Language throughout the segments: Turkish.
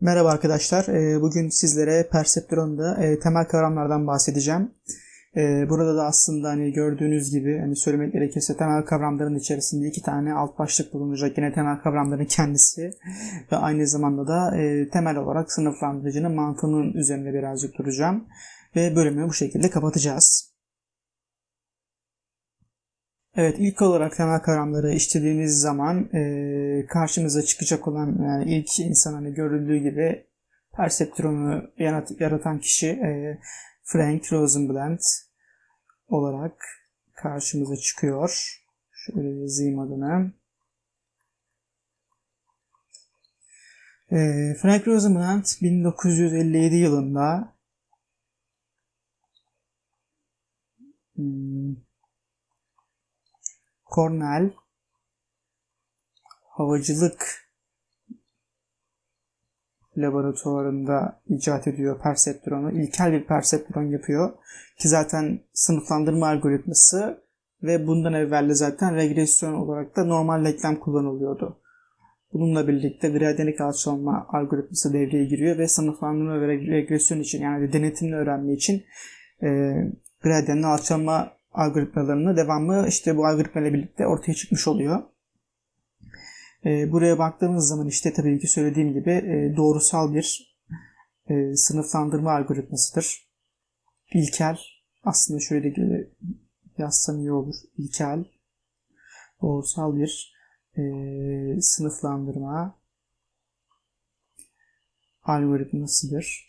Merhaba arkadaşlar. Ee, Bugün sizlere Perceptron'da e, temel kavramlardan bahsedeceğim. Ee, Burada da aslında hani gördüğünüz gibi hani söylemek gerekirse temel kavramların içerisinde iki tane alt başlık bulunacak. Yine temel kavramların kendisi ve aynı zamanda da e, temel olarak sınıflandırıcının mantığının üzerine birazcık duracağım. Ve bölümü bu şekilde kapatacağız. Evet ilk olarak temel kavramları işlediğiniz zaman e, karşımıza çıkacak olan yani ilk insan hani görüldüğü gibi perseptronu yarat- yaratan kişi e, Frank Rosenblatt olarak karşımıza çıkıyor. Şöyle yazayım adını. E, Frank Rosenblatt 1957 yılında hmm, Cornell havacılık laboratuvarında icat ediyor perseptronu. İlkel bir perseptron yapıyor. Ki zaten sınıflandırma algoritması ve bundan evvel de zaten regresyon olarak da normal denklem kullanılıyordu. Bununla birlikte gradyanik alçalma algoritması devreye giriyor ve sınıflandırma ve regresyon için yani denetimli öğrenme için e, gradyanlı alçalma algoritmalarını devamlı işte bu algoritmayla birlikte ortaya çıkmış oluyor. E, buraya baktığımız zaman işte tabii ki söylediğim gibi e, doğrusal bir e, sınıflandırma algoritmasıdır. İlkel aslında şöyle de yazsam iyi olur. İlkel doğrusal bir e, sınıflandırma algoritmasıdır.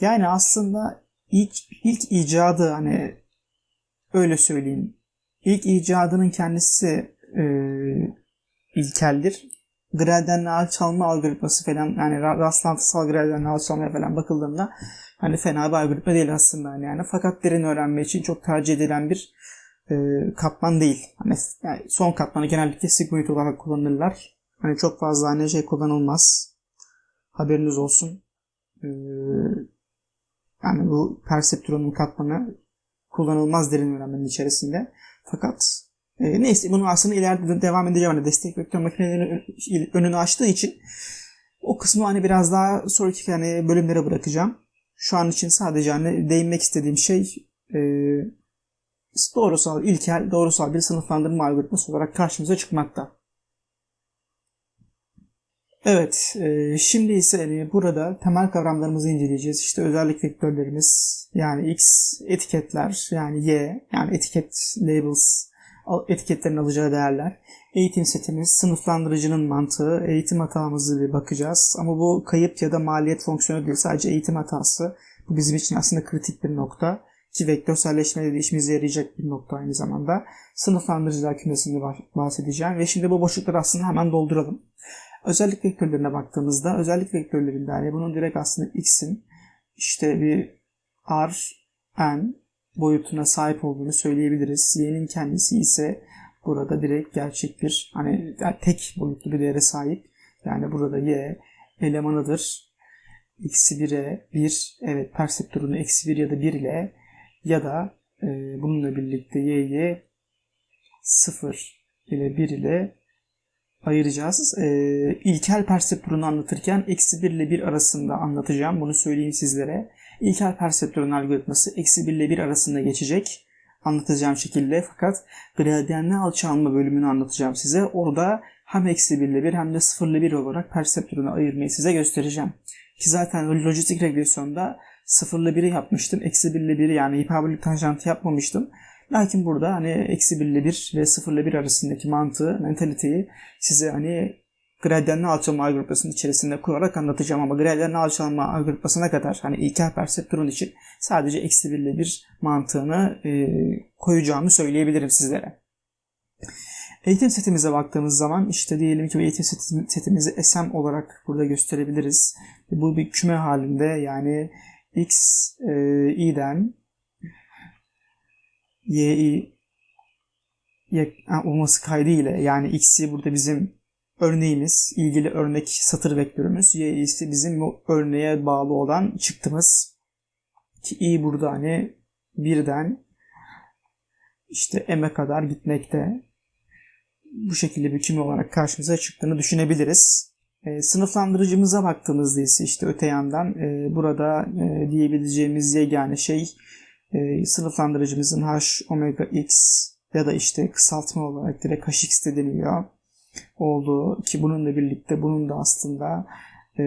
Yani aslında ilk, ilk icadı hani öyle söyleyeyim. İlk icadının kendisi e, ilkeldir. Gradenli alçalma algoritması falan yani rastlantısal gradenli alçalmaya falan bakıldığında hani fena bir algoritma değil aslında yani. yani fakat derin öğrenme için çok tercih edilen bir e, katman değil. Hani yani son katmanı genellikle sigmoid olarak kullanırlar. Hani çok fazla hani şey kullanılmaz. Haberiniz olsun. Ee, yani bu perseptronun katmanı kullanılmaz derin öğrenmenin içerisinde. Fakat e, neyse bunu aslında ileride devam edeceğim. Hani destek vektör makinelerinin önünü açtığı için o kısmı hani biraz daha sonraki hani bölümlere bırakacağım. Şu an için sadece hani değinmek istediğim şey e, doğrusal, ilkel, doğrusal bir sınıflandırma algoritması olarak karşımıza çıkmakta. Evet, e, şimdi ise hani burada temel kavramlarımızı inceleyeceğiz. İşte özellik vektörlerimiz, yani X etiketler, yani Y, yani etiket labels, etiketlerin alacağı değerler. Eğitim setimiz, sınıflandırıcının mantığı, eğitim hatamızı bir bakacağız. Ama bu kayıp ya da maliyet fonksiyonu değil, sadece eğitim hatası. Bu bizim için aslında kritik bir nokta. Ki vektörselleşmede de işimize yarayacak bir nokta aynı zamanda. Sınıflandırıcılar kümesinde bahsedeceğim. Ve şimdi bu boşlukları aslında hemen dolduralım. Özellik vektörlerine baktığımızda özellik vektörlerinde hani bunun direkt aslında x'in işte bir r, n boyutuna sahip olduğunu söyleyebiliriz. Y'nin kendisi ise burada direkt gerçek bir hani tek boyutlu bir değere sahip. Yani burada y elemanıdır. Eksi 1'e 1 evet perseptörünü eksi 1 ya da 1 ile ya da e, bununla birlikte y'yi 0 ile 1 ile ayıracağız. E, ilkel perseptörünü anlatırken eksi 1 ile 1 arasında anlatacağım. Bunu söyleyeyim sizlere. İlkel perseptörün algoritması eksi 1 ile 1 arasında geçecek. Anlatacağım şekilde fakat gradyenli alçalma bölümünü anlatacağım size. Orada hem eksi 1 ile 1 hem de 0 ile 1 olarak perseptörünü ayırmayı size göstereceğim. Ki zaten lojistik regresyonda 0 ile 1'i yapmıştım. Eksi 1 ile 1'i yani hiperbolik tanjantı yapmamıştım. Lakin burada hani eksi 1 ile 1 ve 0 ile 1 arasındaki mantığı, mentaliteyi size hani gradyenli alçalma algoritmasının içerisinde kurarak anlatacağım ama gradyenli alçalma algoritmasına kadar hani ilkel perseptron için sadece eksi 1 ile 1 mantığını e, koyacağımı söyleyebilirim sizlere. Eğitim setimize baktığımız zaman işte diyelim ki eğitim setimizi SM olarak burada gösterebiliriz. Bu bir küme halinde yani x e, i'den y'yi olması kaydıyla yani x'i burada bizim örneğimiz, ilgili örnek satır vektörümüz, y ise bizim bu örneğe bağlı olan çıktımız. Ki i burada hani birden işte m'e kadar gitmekte. Bu şekilde bir küme olarak karşımıza çıktığını düşünebiliriz. E, sınıflandırıcımıza baktığımızda ise işte öte yandan e, burada e, diyebileceğimiz yegane şey e, sınıflandırıcımızın h omega x ya da işte kısaltma olarak direkt hx de deniliyor olduğu ki bununla birlikte bunun da aslında e,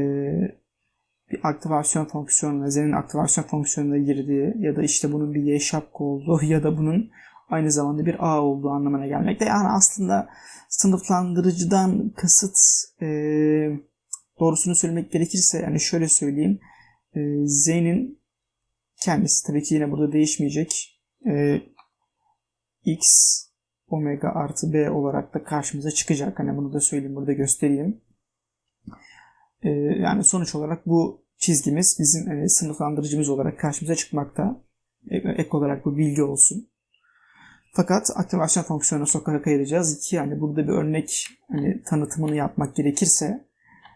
bir aktivasyon fonksiyonuna, Zen'in aktivasyon fonksiyonuna girdiği ya da işte bunun bir Y şapka olduğu ya da bunun aynı zamanda bir A olduğu anlamına gelmekte. Yani aslında sınıflandırıcıdan kasıt e, doğrusunu söylemek gerekirse yani şöyle söyleyeyim. E, Z'nin kendisi tabii ki yine burada değişmeyecek. E, X omega artı B olarak da karşımıza çıkacak. Hani bunu da söyleyeyim burada göstereyim. E, yani sonuç olarak bu çizgimiz bizim e, sınıflandırıcımız olarak karşımıza çıkmakta. E, ek olarak bu bilgi olsun. Fakat aktivasyon fonksiyonuna sokarak ayıracağız. İki yani burada bir örnek hani tanıtımını yapmak gerekirse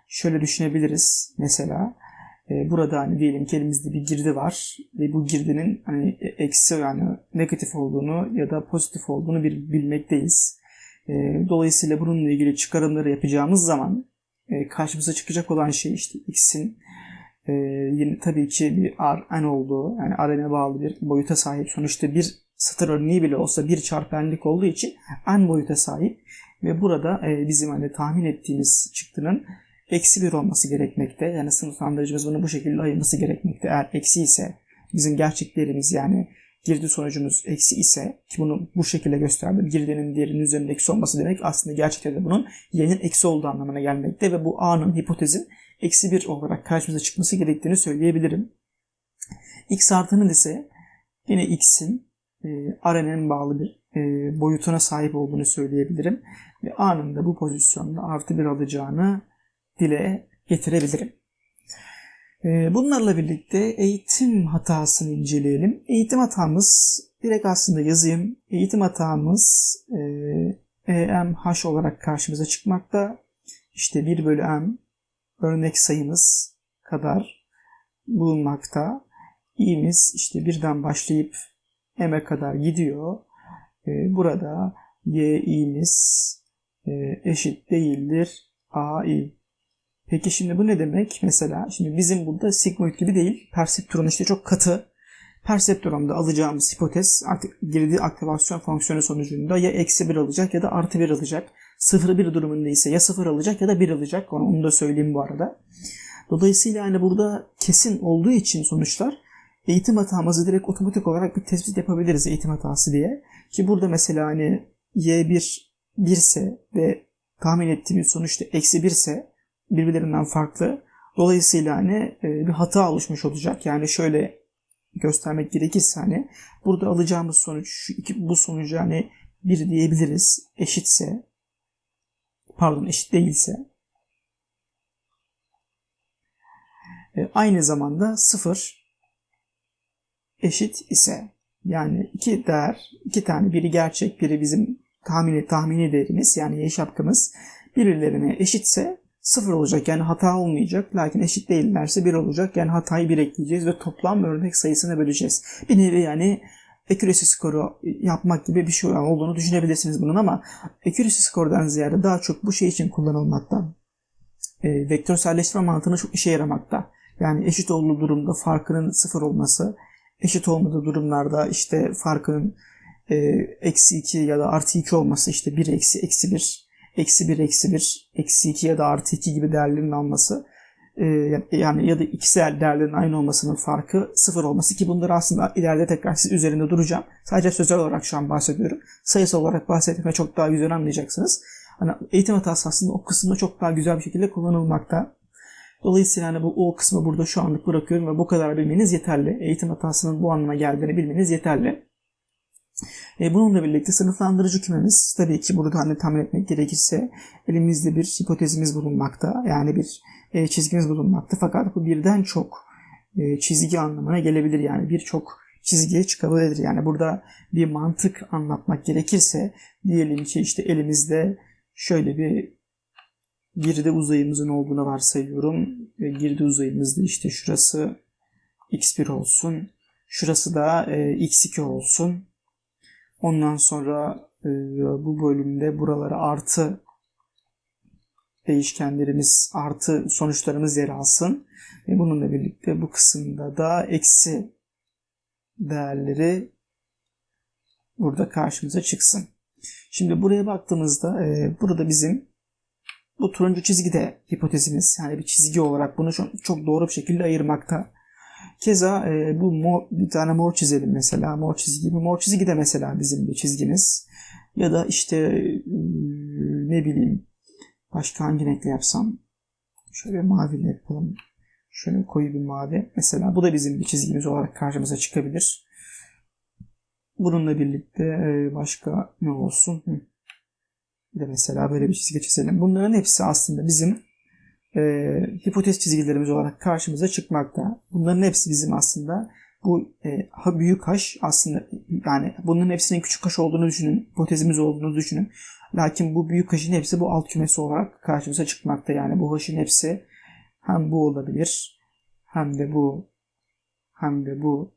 şöyle düşünebiliriz. Mesela burada hani diyelim ki elimizde bir girdi var ve bu girdinin hani eksi yani negatif olduğunu ya da pozitif olduğunu bir bilmekteyiz. E, dolayısıyla bununla ilgili çıkarımları yapacağımız zaman e, karşımıza çıkacak olan şey işte x'in e, yine tabii ki bir r n olduğu yani rn'e bağlı bir boyuta sahip sonuçta bir satır örneği bile olsa bir çarpı n'lik olduğu için n boyuta sahip ve burada e, bizim hani tahmin ettiğimiz çıktının eksi bir olması gerekmekte. Yani sınıflandırıcımız bunu bu şekilde ayırması gerekmekte. Eğer eksi ise bizim gerçek değerimiz yani girdi sonucumuz eksi ise ki bunu bu şekilde gösterdim. Girdinin diğerinin üzerinde eksi olması demek aslında gerçekten de bunun y'nin eksi olduğu anlamına gelmekte ve bu a'nın hipotezin eksi bir olarak karşımıza çıkması gerektiğini söyleyebilirim. x artının ise yine x'in e, RNN'in bağlı bir e, boyutuna sahip olduğunu söyleyebilirim. Ve A'nın da bu pozisyonda artı bir alacağını dile getirebilirim. E, bunlarla birlikte eğitim hatasını inceleyelim. Eğitim hatamız direkt aslında yazayım. Eğitim hatamız e, EMH olarak karşımıza çıkmakta. İşte 1 bölü M örnek sayımız kadar bulunmakta. i'miz işte birden başlayıp m'e kadar gidiyor. Burada y i'miz eşit değildir a i. Peki şimdi bu ne demek? Mesela şimdi bizim burada sigmoid gibi değil. Perseptron işte çok katı. Perseptronda alacağımız hipotez artık girdiği aktivasyon fonksiyonu sonucunda ya eksi 1 alacak ya da artı 1 alacak. 0 1 durumunda ise ya 0 alacak ya da 1 alacak. Onu, da söyleyeyim bu arada. Dolayısıyla yani burada kesin olduğu için sonuçlar eğitim hatamızı direkt otomatik olarak bir tespit yapabiliriz eğitim hatası diye. Ki burada mesela hani y1 1 ise ve tahmin ettiğimiz sonuçta eksi 1 ise birbirlerinden farklı. Dolayısıyla hani bir hata oluşmuş olacak. Yani şöyle göstermek gerekirse hani burada alacağımız sonuç şu iki, bu sonucu hani bir diyebiliriz eşitse pardon eşit değilse aynı zamanda sıfır eşit ise yani iki değer, iki tane biri gerçek, biri bizim tahmini tahmini değerimiz yani y şapkamız birbirlerine eşitse sıfır olacak yani hata olmayacak. Lakin eşit değillerse bir olacak yani hatayı bir ekleyeceğiz ve toplam örnek sayısını böleceğiz. Bir nevi yani accuracy skoru yapmak gibi bir şey olduğunu düşünebilirsiniz bunun ama accuracy skordan ziyade daha çok bu şey için kullanılmakta. E, vektörselleştirme mantığına çok işe yaramakta. Yani eşit olduğu durumda farkının sıfır olması, eşit olmadığı durumlarda işte farkın e, eksi 2 ya da artı 2 olması işte 1 eksi eksi 1 eksi 1 eksi 1 eksi 2 ya da artı 2 gibi değerlerin alması e, yani ya da ikisi değerlerin aynı olmasının farkı sıfır olması ki bunları aslında ileride tekrar siz üzerinde duracağım. Sadece sözel olarak şu an bahsediyorum. Sayısal olarak bahsetme çok daha güzel anlayacaksınız. Hani eğitim hatası aslında o kısımda çok daha güzel bir şekilde kullanılmakta. Dolayısıyla hani bu o kısmı burada şu anlık bırakıyorum ve bu kadar bilmeniz yeterli. Eğitim hatasının bu anlama geldiğini bilmeniz yeterli. E, bununla birlikte sınıflandırıcı kümemiz tabii ki burada hani tahmin etmek gerekirse elimizde bir hipotezimiz bulunmakta. Yani bir e, çizgimiz bulunmakta. Fakat bu birden çok e, çizgi anlamına gelebilir. Yani birçok çizgiye çıkabilir. Yani burada bir mantık anlatmak gerekirse diyelim ki işte elimizde şöyle bir girdi uzayımızın olduğunu varsayıyorum. Girdi uzayımızda işte şurası x1 olsun. Şurası da e, x2 olsun. Ondan sonra e, bu bölümde buraları artı değişkenlerimiz artı sonuçlarımız yer alsın. Ve bununla birlikte bu kısımda da eksi değerleri burada karşımıza çıksın. Şimdi buraya baktığımızda e, burada bizim bu turuncu çizgi de hipotezimiz. Yani bir çizgi olarak bunu çok doğru bir şekilde ayırmakta. Keza e, bu mor, bir tane mor çizelim mesela. Mor çizgi. Bu mor çizgi de mesela bizim bir çizgimiz. Ya da işte e, ne bileyim başka hangi renkle yapsam. Şöyle maviyle yapalım. Şöyle koyu bir mavi. Mesela bu da bizim bir çizgimiz olarak karşımıza çıkabilir. Bununla birlikte e, başka ne olsun? Hı. Bir de mesela böyle bir çizgi çizelim. Bunların hepsi aslında bizim e, hipotez çizgilerimiz olarak karşımıza çıkmakta. Bunların hepsi bizim aslında bu e, büyük haş aslında yani bunların hepsinin küçük haş olduğunu düşünün. Hipotezimiz olduğunu düşünün. Lakin bu büyük haşın hepsi bu alt kümesi olarak karşımıza çıkmakta. Yani bu haşın hepsi hem bu olabilir hem de bu hem de bu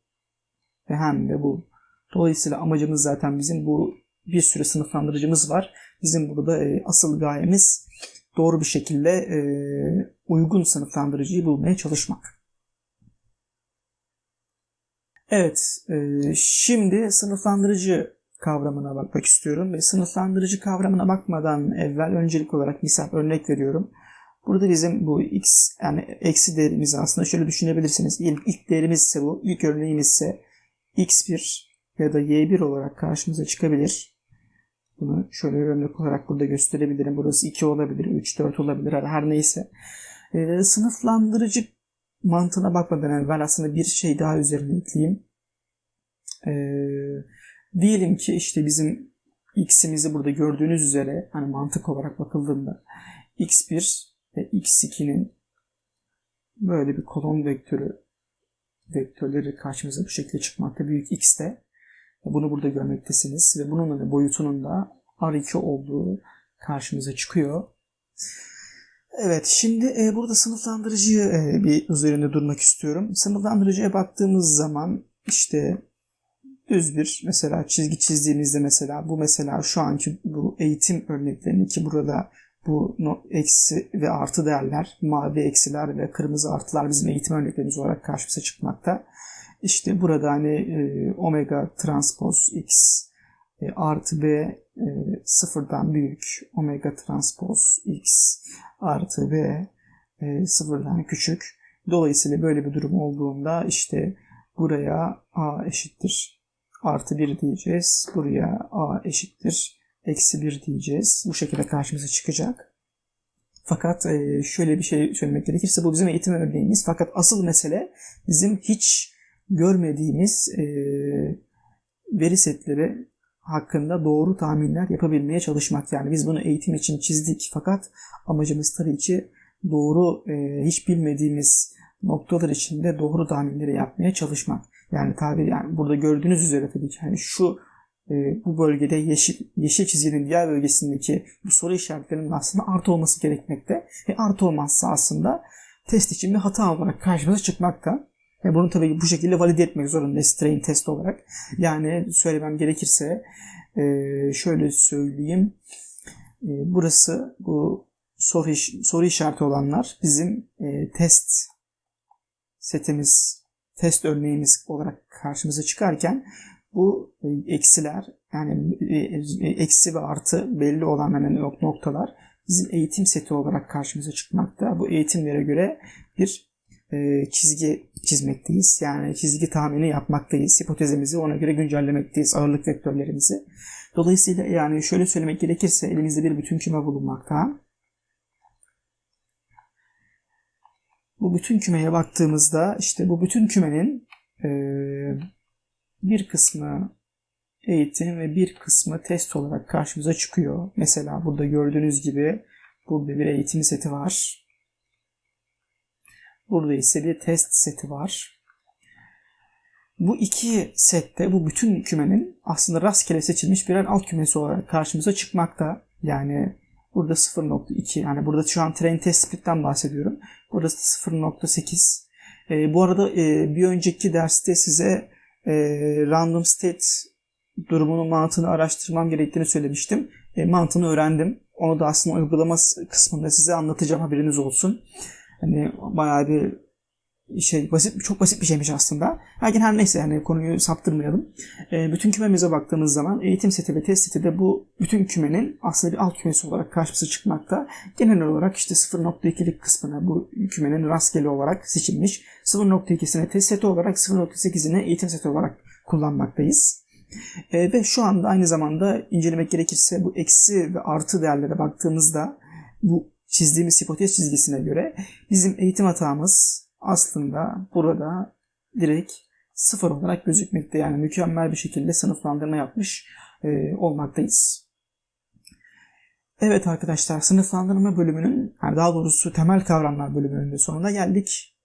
ve hem de bu. Dolayısıyla amacımız zaten bizim bu bir sürü sınıflandırıcımız var. Bizim burada e, asıl gayemiz doğru bir şekilde e, uygun sınıflandırıcıyı bulmaya çalışmak. Evet, e, şimdi sınıflandırıcı kavramına bakmak istiyorum ve sınıflandırıcı kavramına bakmadan evvel öncelik olarak misal örnek veriyorum. Burada bizim bu x yani eksi değerimizi aslında şöyle düşünebilirsiniz. İlk, ilk değerimiz ise bu, ilk örneğimiz ise x1 ya da y1 olarak karşımıza çıkabilir. Bunu şöyle örnek olarak burada gösterebilirim. Burası 2 olabilir, 3, 4 olabilir her neyse. Ee, sınıflandırıcı mantığına bakmadan evvel aslında bir şey daha üzerine ekleyeyim. Ee, diyelim ki işte bizim x'imizi burada gördüğünüz üzere hani mantık olarak bakıldığında x1 ve x2'nin böyle bir kolon vektörü vektörleri karşımıza bu şekilde çıkmakta. Büyük x'te bunu burada görmektesiniz ve bunun da boyutunun da R2 olduğu karşımıza çıkıyor. Evet şimdi e, burada sınıflandırıcıyı e, bir üzerinde durmak istiyorum. Sınıflandırıcıya baktığımız zaman işte düz bir mesela çizgi çizdiğimizde mesela bu mesela şu anki bu eğitim örneklerini ki burada bu eksi ve artı değerler, mavi eksiler ve kırmızı artılar bizim eğitim örneklerimiz olarak karşımıza çıkmakta. İşte burada hani e, omega transpoz x e, artı b e, sıfırdan büyük omega transpoz x artı b e, sıfırdan küçük. Dolayısıyla böyle bir durum olduğunda işte buraya a eşittir artı 1 diyeceğiz. Buraya a eşittir eksi 1 diyeceğiz. Bu şekilde karşımıza çıkacak. Fakat e, şöyle bir şey söylemek gerekirse bu bizim eğitim örneğimiz. Fakat asıl mesele bizim hiç görmediğimiz e, veri setleri hakkında doğru tahminler yapabilmeye çalışmak. Yani biz bunu eğitim için çizdik fakat amacımız tabii ki doğru e, hiç bilmediğimiz noktalar içinde doğru tahminleri yapmaya çalışmak. Yani tabi yani burada gördüğünüz üzere tabii ki yani şu e, bu bölgede yeşil yeşil çizginin diğer bölgesindeki bu soru işaretlerinin aslında artı olması gerekmekte. E artı olmazsa aslında test için bir hata olarak karşımıza çıkmakta. Ve bunu tabii bu şekilde valide etmek zorundayız train test olarak. Yani söylemem gerekirse e, şöyle söyleyeyim. E, burası bu soru, iş, soru işareti olanlar bizim e, test setimiz, test örneğimiz olarak karşımıza çıkarken bu eksiler yani eksi ve artı belli olan hani noktalar bizim eğitim seti olarak karşımıza çıkmakta. Bu eğitimlere göre bir çizgi çizmekteyiz. Yani çizgi tahmini yapmaktayız. Hipotezimizi ona göre güncellemekteyiz. Ağırlık vektörlerimizi. Dolayısıyla yani şöyle söylemek gerekirse elimizde bir bütün küme bulunmakta. Bu bütün kümeye baktığımızda işte bu bütün kümenin e, bir kısmı eğitim ve bir kısmı test olarak karşımıza çıkıyor. Mesela burada gördüğünüz gibi burada bir eğitim seti var. Burada ise bir test seti var. Bu iki sette bu bütün kümenin aslında rastgele seçilmiş birer alt kümesi olarak karşımıza çıkmakta. Yani burada 0.2 yani burada şu an train test split'ten bahsediyorum. Burası 0.8. E, bu arada e, bir önceki derste size e, random state durumunun mantığını araştırmam gerektiğini söylemiştim. E, mantığını öğrendim. Onu da aslında uygulama kısmında size anlatacağım haberiniz olsun. Hani bayağı bir şey basit çok basit bir şeymiş aslında. Lakin her neyse yani konuyu saptırmayalım. E, bütün kümemize baktığımız zaman eğitim seti ve test seti de bu bütün kümenin aslında bir alt kümesi olarak karşımıza çıkmakta. Genel olarak işte 0.2'lik kısmına bu kümenin rastgele olarak seçilmiş. 0.2'sine test seti olarak 0.8'ine eğitim seti olarak kullanmaktayız. E, ve şu anda aynı zamanda incelemek gerekirse bu eksi ve artı değerlere baktığımızda bu çizdiğimiz hipotez çizgisine göre bizim eğitim hatamız aslında burada direkt sıfır olarak gözükmekte. Yani mükemmel bir şekilde sınıflandırma yapmış e, olmaktayız. Evet arkadaşlar sınıflandırma bölümünün yani daha doğrusu temel kavramlar bölümünün sonuna geldik.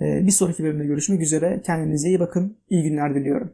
E, bir sonraki bölümde görüşmek üzere. Kendinize iyi bakın. İyi günler diliyorum.